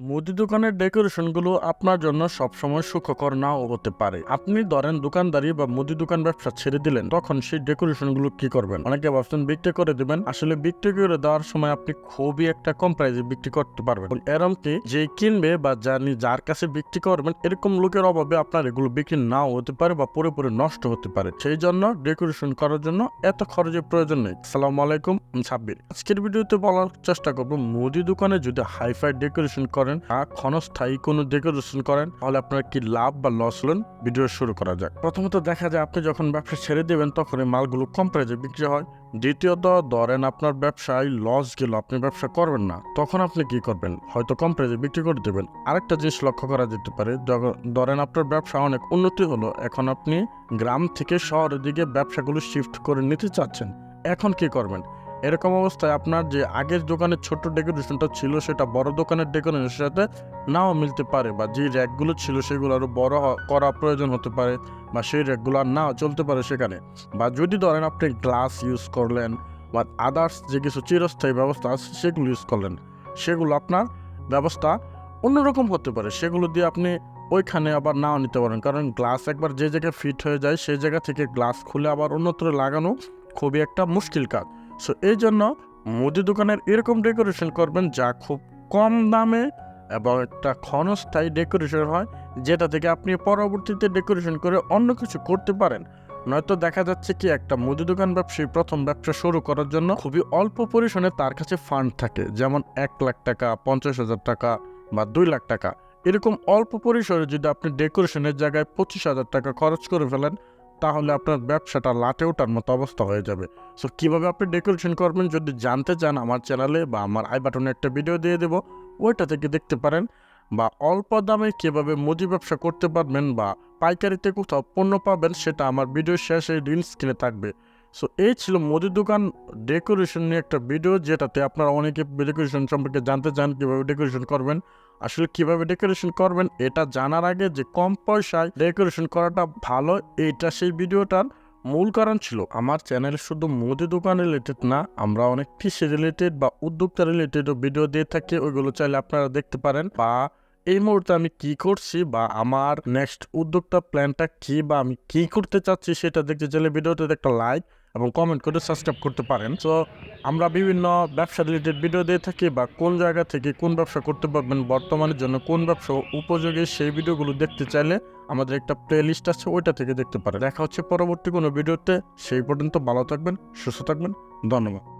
মুদি দোকানের ডেকোরেশনগুলো আপনার জন্য সবসময় সুখকর নাও হতে পারে। আপনি ধরেন দোকানদারি বা মুদি দোকান ব্যবসা ছেড়ে দিলেন, তখন সেই ডেকোরেশনগুলো কি করবেন? অনেকে ভাবছেন বিক্রি করে দিবেন। আসলে বিক্রি করে দেওয়ার সময় আপনি খুবই একটা কম প্রাইসে বিক্রি করতে পারবেন। এরম কি? যে কিনবে বা জানি যার কাছে বিক্রি করবেন, এরকম লোকের অভাবে আপনার এগুলো বিক্রি নাও হতে পারে বা পুরোপুরি নষ্ট হতে পারে। সেই জন্য ডেকোরেশন করার জন্য এত খরচের প্রয়োজন নেই। সালাম আলাইকুম সাব্বির আজকের ভিডিওতে বলার চেষ্টা করব, মুদি দোকানে যদি হাইফাই ডেকোরেশন করেন আর ক্ষণস্থায়ী কোনো ডেকোরেশন করেন, তাহলে আপনার কি লাভ বা লস হলেন? ভিডিও শুরু করা যাক। প্রথমত দেখা যায় আপনি যখন ব্যবসা ছেড়ে দেবেন তখন এই মালগুলো কম প্রাইজে বিক্রি হয়। দ্বিতীয়ত, ধরেন আপনার ব্যবসায় লস গেল, আপনি ব্যবসা করবেন না। তখন আপনি কি করবেন? হয়তো কম প্রাইজে বিক্রি করে দেবেন। আরেকটা জিনিস লক্ষ্য করা যেতে পারে ধরেন আপনার ব্যবসা অনেক উন্নতি হলো, এখন আপনি গ্রাম থেকে শহরের দিকে ব্যবসাগুলো শিফট করে নিতে চাচ্ছেন। এখন কি করবেন? এরকম অবস্থায় আপনার যে আগের দোকানের ছোট্ট ডেকোরেশনটা ছিল, সেটা বড় দোকানের ডেকোরেশনের সাথে নাও মিলতে পারে বা যে র্যাকগুলো ছিল, সেগুলো আরও বড় করা প্রয়োজন হতে পারে বা সেই র্যাকগুলো আর নাও চলতে পারে সেখানে। বা যদি ধরেন আপনি গ্লাস ইউজ করলেন বা আদার্স যে কিছু চিরস্থায়ী ব্যবস্থা আছে, সেগুলো ইউজ করলেন, সেগুলো আপনার ব্যবস্থা অন্যরকম হতে পারে। সেগুলো দিয়ে আপনি ওইখানে আবার নাও নিতে পারেন। কারণ গ্লাস একবার যে জায়গায় ফিট হয়ে যায়, সেই জায়গা থেকে গ্লাস খুলে আবার অন্যত্র লাগানো খুবই একটা মুশকিল কাজ। সো এই জন্য মুদি দোকানের এরকম ডেকোরেশন করবেন যা খুব কম দামে এবং একটা ক্ষণস্থায়ী ডেকোরেশন হয়, যেটা থেকে আপনি পরবর্তীতে ডেকোরেশন করে অন্য কিছু করতে পারেন। নয়তো দেখা যাচ্ছে কি একটা মুদি দোকান ব্যবসায়ী প্রথম ব্যবসা শুরু করার জন্য খুবই অল্প পরিসরে তার কাছে ফান্ড থাকে, যেমন এক লাখ টাকা, পঞ্চাশ হাজার টাকা বা দুই লাখ টাকা। এরকম অল্প পরিসরে যদি আপনি ডেকোরেশনের জায়গায় পঁচিশ হাজার টাকা খরচ করে ফেলেন তাহলে আপনার ব্যবসাটা লাটে ওঠার মতো অবস্থা হয়ে যাবে। সো কীভাবে আপনি ডেকোরেশন করবেন যদি জানতে চান আমার চ্যানেলে বা আমার আই বাটনে একটা ভিডিও দিয়ে দেবো, ওইটা থেকে দেখতে পারেন। বা অল্প দামে কীভাবে মুদি ব্যবসা করতে পারবেন বা পাইকারিতে কোথাও পণ্য পাবেন সেটা আমার ভিডিও শেষে রিল স্ক্রিনে থাকবে। সো এই ছিল মুদি দোকান ডেকোরেশন নিয়ে একটা ভিডিও যেটাতে আপনারা অনেকে ডেকোরেশন সম্পর্কে জানতে চান কীভাবে ডেকোরেশন করবেন। আসলে কীভাবে ডেকোরেশন করবেন এটা জানার আগে যে কম পয়সায় ডেকোরেশন করাটা ভালো, এইটা সেই ভিডিওটার মূল কারণ ছিল। আমার চ্যানেলে শুধু মুদি দোকান রিলেটেড না, আমরা অনেক কৃষি রিলেটেড বা উদ্যোক্তা রিলেটেড ভিডিও দিয়ে থাকি, ওইগুলো চাইলে আপনারা দেখতে পারেন। বা এই মুহূর্তে আমি কি করছি বা আমার নেক্সট উদ্যোক্তা প্ল্যানটা কি বা আমি কি করতে চাচ্ছি সেটা দেখতে চাইলে ভিডিওতে একটা লাইক এবং কমেন্ট করে সাবস্ক্রাইব করতে পারেন। সো আমরা বিভিন্ন ব্যবসা রিলেটেড ভিডিও দিয়ে থাকি বা কোন জায়গা থেকে কোন ব্যবসা করতে পারবেন বর্তমানের জন্য কোন ব্যবসা উপযোগী সেই ভিডিওগুলো দেখতে চাইলে আমাদের একটা প্লে লিস্ট আছে, ওইটা থেকে দেখতে পারেন। দেখা হচ্ছে পরবর্তী কোনো ভিডিওতে সেই পর্যন্ত ভালো থাকবেন, সুস্থ থাকবেন, ধন্যবাদ।